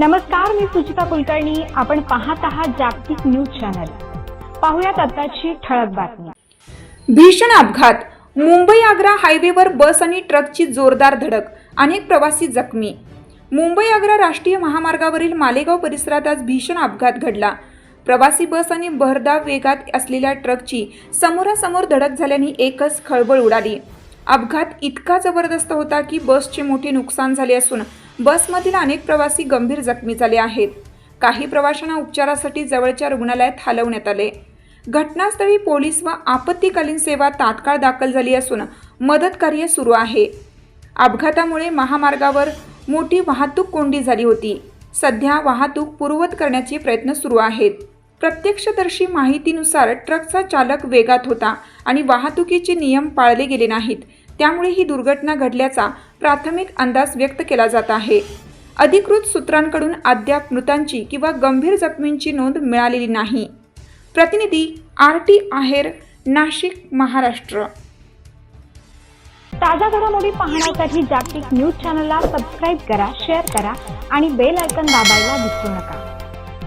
नमस्कार मी सुचिता कुलकर्णी. आपण पाहत आहात जागतिक न्यूज चॅनल. पाहुयात आताची ठळक बातमी. भीषण अपघात. मुंबई आग्रा हायवेवर बस आणि ट्रकची जोरदार धडक अनेक प्रवासी जखमी. मुंबई आग्रा राष्ट्रीय महामार्गावरील मालेगाव परिसरात आज भीषण अपघात घडला. प्रवासी बस आणि बहरदा वेगात असलेल्या ट्रकची समोरासमोर धडक झाल्याने एकच खळबळ उडाली. अपघात इतका जबरदस्त होता की बसचे मोठे नुकसान झाले असून बसमधील अनेक प्रवासी गंभीर जखमी झाले आहेत. काही प्रवाशांना उपचारासाठी जवळच्या रुग्णालयात हलवण्यात आले. घटनास्थळी पोलीस व आपत्तीकालीन सेवा तात्काळ दाखल झाली असून मदत कार्य सुरू आहे. अपघातामुळे महामार्गावर मोठी वाहतूक कोंडी झाली होती. सध्या वाहतूक पूर्ववत करण्याचे प्रयत्न सुरू आहेत. प्रत्यक्षदर्शी माहितीनुसार ट्रकचा चालक वेगात होता आणि वाहतुकीचे नियम पाळले गेले नाहीत. त्यामुळे ही दुर्घटना घडल्याचा प्राथमिक अंदाज व्यक्त केला जात आहे. अधिकृत सूत्रांकडून अद्याप मृतांची किंवा गंभीर जखमींची नोंद मिळालेली नाही. प्रतिनिधी आर टी आहेर नाशिक महाराष्ट्र. ताज्या घडामोडी पाहण्यासाठी जागतिक न्यूज चॅनलला सबस्क्राईब करा शेअर करा आणि बेल आयकन दाबायला विसरू नका.